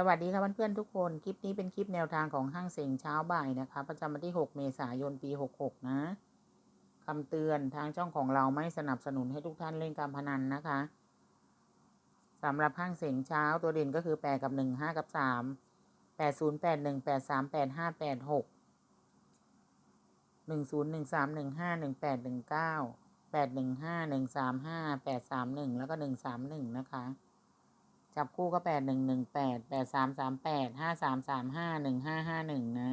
สวัสดีค่ะเพื่อนๆทุกคน คลิปนี้เป็นคลิปแนวทางของห้างเสียงเช้าบ่ายนะคะ ประจำวันที่ 6 เมษายนปี 66 นะคำเตือนทางช่องของเราไม่สนับสนุนให้ทุกท่านเล่นการพนันนะคะสำหรับห้างเสียงเช้าตัวเด่นก็คือ 8 กับ 1 5 กับ 3 8 0 8 1 8 3 8 5 8 6 1 0 1 3 1 5 1 8 1 9 8 1 5 1 3 5 8 3 1 แล้วก็ 1 3 1 นะคะ จับคู่ก็แปดหนึ่งหนึ่งแปดแปดสามสามแปดห้าสามสามห้าหนึ่งห้าห้าหนึ่งนะ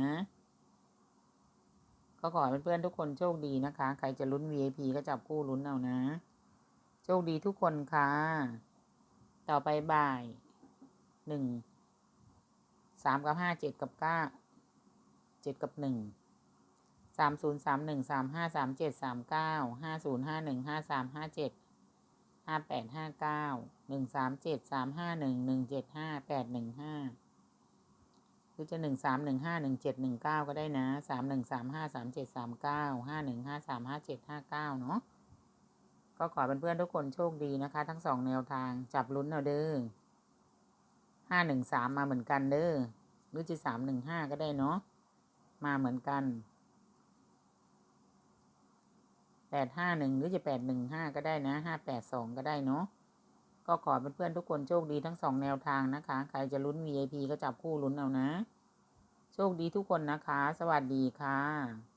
ก็ขอให้เพื่อนๆทุกคนโชคดีนะคะ ใครจะลุ้น VIP ก็จับคู่ลุ้นเอานะ โชคดีทุกคนค่ะ ต่อไปบ่ายหนึ่งสามกับห้าเจ็ดกับเก้าเจ็ดกับหนึ่งสามศูนย์สามหนึ่งสามห้าสามเจ็ดสามเก้าห้าศูนย์ห้าหนึ่งห้าสามห้าเจ็ดห้าแปดห้าเก้า หนึ่งสามเจ็ดสามห้าหนึ่งหนึ่งเจ็ดห้าแปดหนึ่งห้าหรือจะหนึ่งสามหนึ่งห้าหนึ่งเจ็ดหนึ่งเก้าก็ได้นะสามหนึ่งสามห้าสามเจ็ดสามเก้าห้าหนึ่งห้าสามห้าเจ็ดห้าเก้าเนาะก็ขอเพื่อนๆทุกคนโชคดีนะคะ ทั้งสองแนวทางจับลุ้นเอาเด้อห้าหนึ่งสามมาเหมือนกันเด้อหรือจะสามหนึ่งห้าก็ได้เนาะมาเหมือนกันแปดห้าหนึ่งหรือจะแปดหนึ่งห้าก็ได้นะห้าแปดสองก็ได้เนาะ ก็ขอเพื่อนๆทุกคนโชคดีทั้งสองแนวทางนะคะ ใครจะลุ้น VIP ก็จับคู่ลุ้นเอานะ โชคดีทุกคนนะคะ สวัสดีค่ะ